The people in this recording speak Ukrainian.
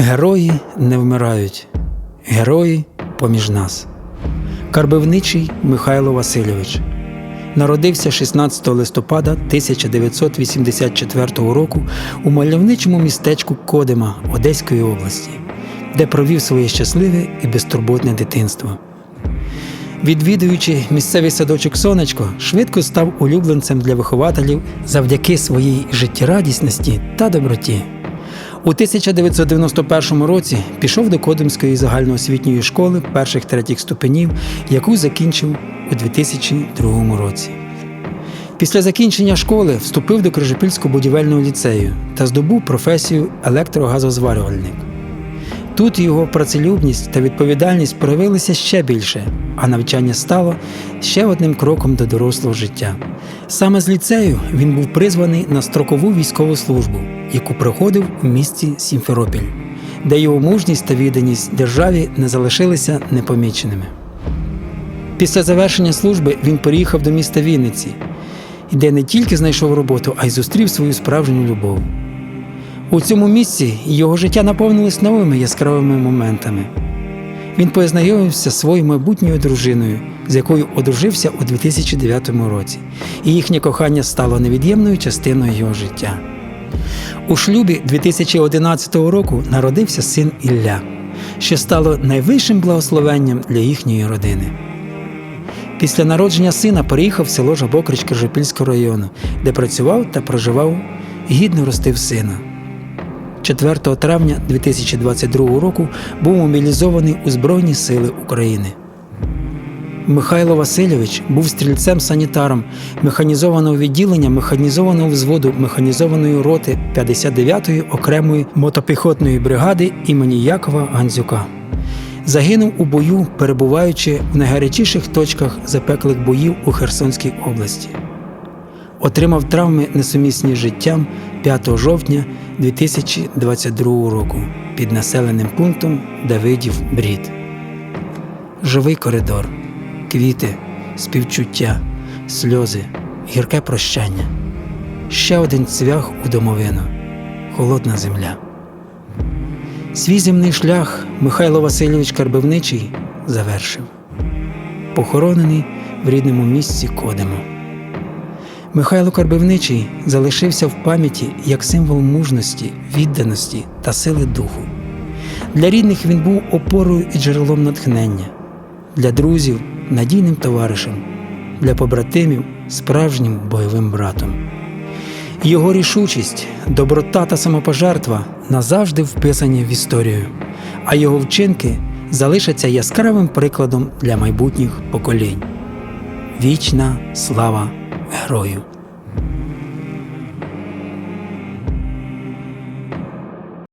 Герої не вмирають, герої поміж нас. Карбивничий Михайло Васильович народився 16 листопада 1984 року у мальовничому містечку Кодима Одеської області, де провів своє щасливе і безтурботне дитинство. Відвідуючи місцевий садочок Сонечко, швидко став улюбленцем для вихователів завдяки своїй життєрадісності та доброті. У 1991 році пішов до Кодимської загальноосвітньої школи перших третіх ступенів, яку закінчив у 2002 році. Після закінчення школи вступив до Крижопільського будівельного ліцею та здобув професію електрогазозварювальник. Тут його працелюбність та відповідальність проявилися ще більше, а навчання стало ще одним кроком до дорослого життя. Саме з ліцею він був призваний на строкову військову службу, яку проходив у місті Сімферопіль, де його мужність та відданість державі не залишилися непоміченими. Після завершення служби він переїхав до міста Вінниці, де не тільки знайшов роботу, а й зустрів свою справжню любов. У цьому місці його життя наповнилось новими яскравими моментами. Він познайомився зі своєю майбутньою дружиною, з якою одружився у 2009 році, і їхнє кохання стало невід'ємною частиною його життя. У шлюбі 2011 року народився син Ілля, що стало найвищим благословенням для їхньої родини. Після народження сина переїхав в село Жабокрич Крижопільського району, де працював та проживав гідно ростив сина. 4 травня 2022 року був мобілізований у Збройні Сили України. Михайло Васильович був стрільцем-санітаром механізованого відділення механізованого взводу механізованої роти 59-ї окремої мотопіхотної бригади імені Якова Гандзюка. Загинув у бою, перебуваючи в найгарячіших точках запеклих боїв у Херсонській області. Отримав травми несумісні з життям 5 жовтня 2022 року під населеним пунктом Давидів Брід. Живий коридор, квіти, співчуття, сльози, гірке прощання. Ще один цвях у домовину, холодна земля. Свій земний шлях Михайло Васильович Карбивничий завершив, похоронений в рідному місці Кодимо. Михайло Карбивничий залишився в пам'яті як символ мужності, відданості та сили духу. Для рідних він був опорою і джерелом натхнення, для друзів надійним товаришем, для побратимів справжнім бойовим братом. Його рішучість, доброта та самопожертва назавжди вписані в історію, а його вчинки залишаться яскравим прикладом для майбутніх поколінь. Вічна слава arroyo.